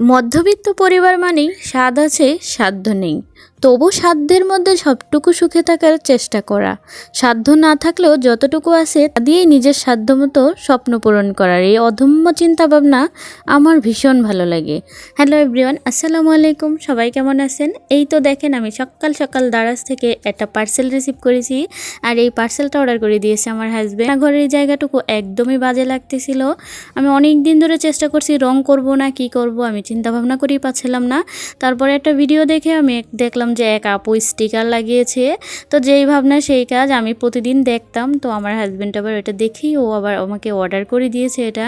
মধ্যবিত্ত পরিবার মানেই স্বাদ আছে, সাধ্য নেই। তবু সাধ্যের মধ্যে সবটুকু সুখে থাকার চেষ্টা করা। সাধ্য না থাকলেও যতটুকু আছে তা দিয়েই নিজের সাধ্য মতো স্বপ্ন পূরণ করার। এই অধম্য চিন্তা ভাবনা আমার ভীষণ ভালো লাগে। হ্যালো এভরিওয়ান, আসসালামু আলাইকুম। সবাই কেমন আছেন? এই তো দেখেন আমি সকাল সকাল দারাজ থেকে একটা পার্সেল রিসিভ করেছি আর এই পার্সেলটা অর্ডার করে দিয়েছে আমার হাজব্যান্ড ঘরের এই জায়গাটুকু একদমই বাজে লাগতেছিল। আমি অনেক দিন ধরে চেষ্টা করছি, রং করব না, কি করব, আমি চিন্তা ভাবনা করেই পাচ্ছিলাম না। তারপরে একটা ভিডিও দেখে আমি দেখলাম যে এক আপু স্টিকার লাগিয়েছে। তো যেই ভাবনা, সেই কাজ আমি প্রতিদিন দেখতাম। তো আমার হাজব্যান্ড আবার এটা দেখেই ও আবার আমাকে অর্ডার করে দিয়েছে এটা।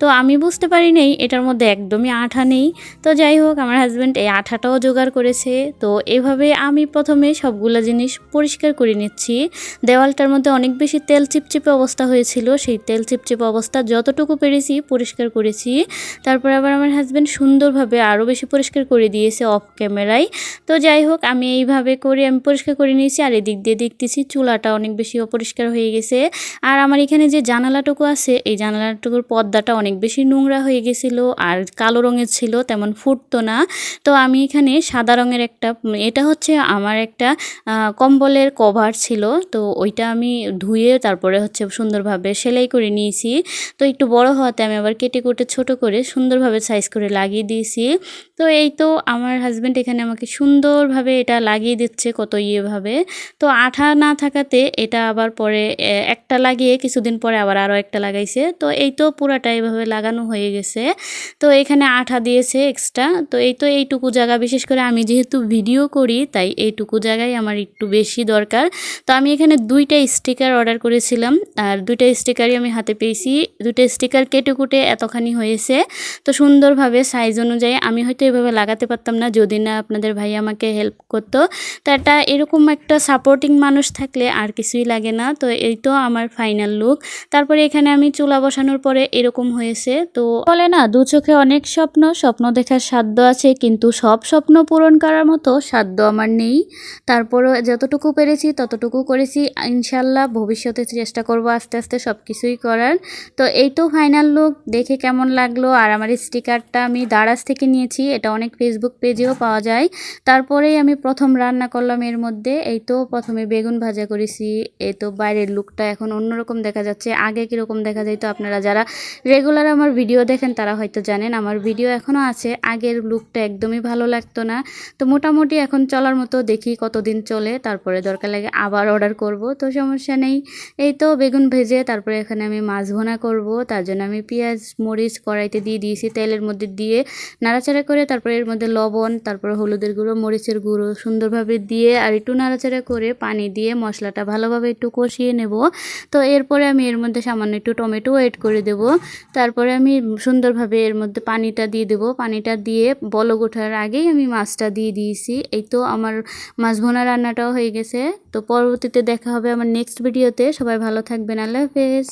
তো আমি বুঝতে পারি নেই এটার মধ্যে একদমই আঠা নেই। তো যাই হোক, আমার হাজব্যান্ড এই আঠাটাও জোগাড় করেছে। তো এভাবে আমি প্রথমে সবগুলো জিনিস পরিষ্কার করে নিচ্ছি। দেওয়ালটার মধ্যে অনেক বেশি তেল চিপচিপে অবস্থা হয়েছিল। সেই তেল চিপচিপে অবস্থা যতটুকু পেরেছি পরিষ্কার করেছি। তারপর আবার আমার হাজব্যান্ড সুন্দরভাবে আরও বেশি পরিষ্কার করে দিয়েছে অফ ক্যামেরায় তো যাই হোক, আমি এইভাবে করে আমি পরিষ্কার করে নিয়েছি, আর এদিক দিয়ে দেখতেছি চুলাটা অনেক বেশি অপরিষ্কার হয়ে গেছে। আর আমার এখানে যে জানালাটুকু আছে, এই জানালাটুকুর পর্দাটা অনেক বেশি নোংরা হয়ে গেছিল, আর কালো রঙের ছিল, তেমন ফুটতো না। তো আমি এখানে সাদা রঙের একটা, এটা হচ্ছে আমার একটা কম্বলের কভার ছিল। তো ওইটা আমি ধুয়ে তারপরে হচ্ছে সুন্দরভাবে সেলাই করে নিয়েছি। তো একটু বড় হওয়াতে আমি আবার কেটে কুটে ছোট করে সুন্দরভাবে সাইজ করে লাগিয়ে দিয়েছি। তো এই তো আমার হাজব্যান্ড এখানে আমাকে সুন্দরভাবে এটা লাগিয়ে দিচ্ছে কত ইয়েভাবে। তো আঠা না থাকাতে এটা আবার পরে একটা লাগিয়ে কিছুদিন পরে আবার আরও একটা লাগাইছে। তো এই তো পুরাটা এইভাবে লাগানো হয়ে গেছে। তো এখানে আঠা দিয়েছে এক্সট্রা তো এই তো এইটুকু জায়গা, বিশেষ করে আমি যেহেতু ভিডিও করি, তাই এইটুকু জায়গায় আমার একটু বেশি দরকার। তো আমি এখানে দুইটা স্টিকার অর্ডার করেছিলাম। আর দুইটা স্টিকারই আমি হাতে পেয়েছি। দুইটা স্টিকার কেটে কুটে এতখানি হয়েছে। তো সুন্দরভাবে সাইজ অনুযায়ী আমি হয়তো এভাবে লাগাতে পারতাম না। যদি না আপনাদের ভাই আমাকে হেল্প করতো। তো একটা এরকম একটা সাপোর্টিং মানুষ থাকলে আর কিছুই লাগে না। তো এই তো আমার ফাইনাল লুক তারপরে এখানে আমি চুলা বসানোর পরে এরকম হয়েছে। তো বলে না, দু চোখে অনেক স্বপ্ন স্বপ্ন দেখার সাধ্য আছে। কিন্তু সব স্বপ্ন পূরণ করার মতো সাধ্য আমার নেই। তারপরও যতটুকু পেরেছি, ততটুকু করেছি। ইনশাল্লাহ ভবিষ্যতে চেষ্টা করব আস্তে আস্তে সব কিছুই করার। তো এই তো ফাইনাল লুক দেখে কেমন লাগল। আর আমার স্টিকারটা আমি দারাজ থেকে নিয়েছি, এটা অনেক ফেসবুক পেজেও পাওয়া যায়। তারপরেই আমি প্রথম রান্না করলাম এর মধ্যে, এই তো প্রথমে বেগুন ভাজা করেছি, এই তো বাইরের লুকটা এখন অন্যরকম দেখা যাচ্ছে, আগে কীরকম দেখা যায় তো আপনারা যারা রেগুলার আমার ভিডিও দেখেন তারা হয়তো জানেন, আমার ভিডিও এখনও আছে, আগের লুকটা একদমই ভালো লাগতো না। তো মোটামুটি এখন চলার মতো দেখি কতদিন চলে, তারপরে দরকার লাগে আবার অর্ডার করব, তো সমস্যা নেই। এই তো বেগুন ভেজে তারপরে এখানে আমি মাছ ভোনা করব, তার জন্য আমি পেঁয়াজ, মরিচ কড়াইতে দিয়ে দিয়েছি, তেলের মধ্যে দিয়ে নাড়াচাড়া করে, তারপরে এর মধ্যে লবণ, তারপরে হলুদের গুঁড়ো, মরিচের গুঁড়ো সুন্দরভাবে দিয়ে আর একটু নাড়াচাড়া করে পানি দিয়ে মশলাটা ভালোভাবে একটু কষিয়ে নেব। তো এরপরে আমি এর মধ্যে সামান্য একটু টমেটো এড করে দেব। তারপরে আমি সুন্দরভাবে এর মধ্যে পানিটা দিয়ে দেব। পানিটা দিয়ে বলক ওঠার আগেই আমি মাছটা দিয়ে দিয়েছি। এই তো আমার মাছ ভোনা রান্নাটাও হয়ে গেছে। তো পরবর্তীতে দেখা হবে আমার নেক্সট ভিডিওতে সবাই ভালো থাকবেন। আল্লাহ হাফেজ।